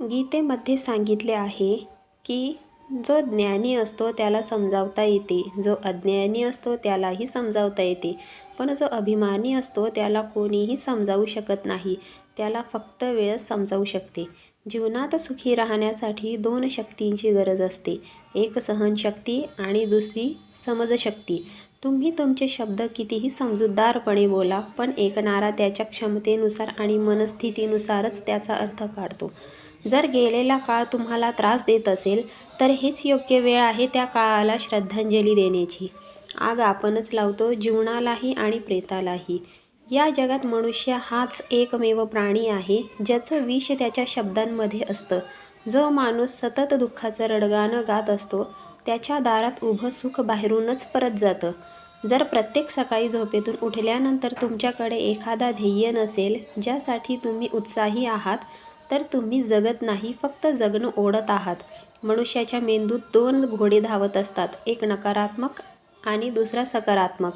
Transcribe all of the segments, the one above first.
गीतेमध्ये सांगितले आहे की जो ज्ञानी असतो त्याला समजावता येते जो अज्ञानी असतो त्यालाही समजावता येते. पण जो अभिमानी असतो त्याला कोणीही समजावू शकत नाही त्याला फक्त वेळच समजावू शकते. जीवनात सुखी राहण्यासाठी दोन शक्तींची गरज असते एक सहनशक्ती आणि दुसरी समजशक्ती. तुम्ही तुमचे शब्द कितीही समजूतदारपणे बोला पण ऐकणारा त्याच्या क्षमतेनुसार आणि मनस्थितीनुसारच त्याचा अर्थ काढतो. जर गेलेला काळ तुम्हाला त्रास देत असेल तर हेच योग्य वेळ आहे त्या काळाला श्रद्धांजली देण्याची. आग आपणच लावतो जीवनालाही आणि प्रेतालाही. या जगात मनुष्य हाच एकमेव प्राणी आहे ज्याचं विष त्याच्या शब्दांमध्ये असतं. जो माणूस सतत दुःखाचं रडगाणं गात असतो त्याच्या दारात उभं सुख बाहेरूनच परत जातं. जर प्रत्येक सकाळी झोपेतून उठल्यानंतर तुमच्याकडे एखादा ध्येय नसेल ज्यासाठी तुम्ही उत्साही आहात तर तुम्ही जगत नाही फक्त जगणं ओढत आहात. मनुष्याच्या मेंदूत दोन घोडे धावत असतात एक नकारात्मक आणि दुसरा सकारात्मक.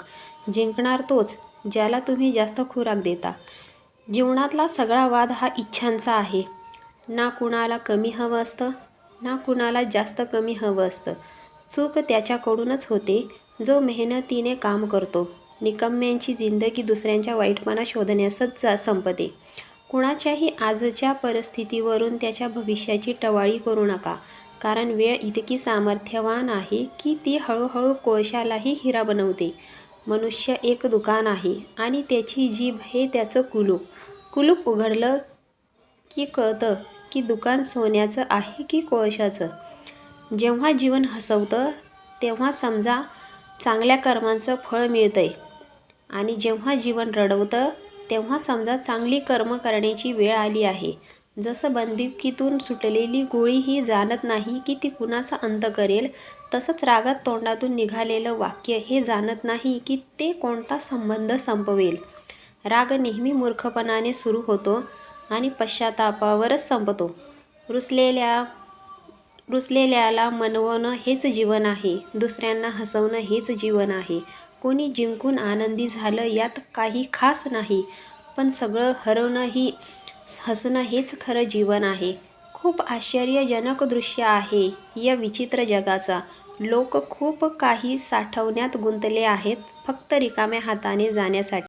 जिंकणार तोच ज्याला तुम्ही जास्त खुराक देता. जीवनातला सगळा वाद हा इच्छांचा आहे. ना कुणाला कमी हवं असतं ना कुणाला जास्त कमी हवं असतं. चूक त्याच्याकडूनच होते. जो मेहनतीने काम करतो निकम्यांची जिंदगी दुसऱ्यांच्या वाईटपणा शोधण्यासच जा संपते. कुणाच्याही आजच्या परिस्थितीवरून त्याच्या भविष्याची टवाळी करू नका. कारण वेळ इतकी सामर्थ्यवान आहे की ती हळूहळू कोळशालाही हिरा बनवते. मनुष्य एक दुकान आहे आणि त्याची जीभ हे त्याचं कुलूप. कुलूप उघडलं की कळतं की दुकान सोन्याचं आहे की कोळशाचं. जेव्हा जीवन हसवतं तेव्हा समजा चांगल्या कर्मांचं फळ मिळतं आहे आणि जेव्हा जीवन रडवतं तेव्हा समजा चांगली कर्म करण्याची वेळ आली आहे. जसं बंदुकीतून सुटलेली गोळी ही जाणत नाही की ती कुणाचा अंत करेल तसंच रागात तोंडातून निघालेलं वाक्य हे जाणत नाही की ते कोणता संबंध संपवेल. राग नेहमी मूर्खपणाने सुरू होतो आणि पश्चातापावरच संपतो. रुसलेल्या रुसलेल्याला मनवणं हेच जीवन आहे दुसऱ्यांना हसवणं हेच जीवन आहे. कोणी जिंकून आनंदी झालं यात काही खास नाही पण सगळं हरवणंही हसणं हेच खरं जीवन आहे. खूप आश्चर्यजनक दृश्य आहे या विचित्र जगाचा. लोक खूप काही साठवण्यात गुंतले आहेत फक्त रिकाम्या हाताने जाण्यासाठी.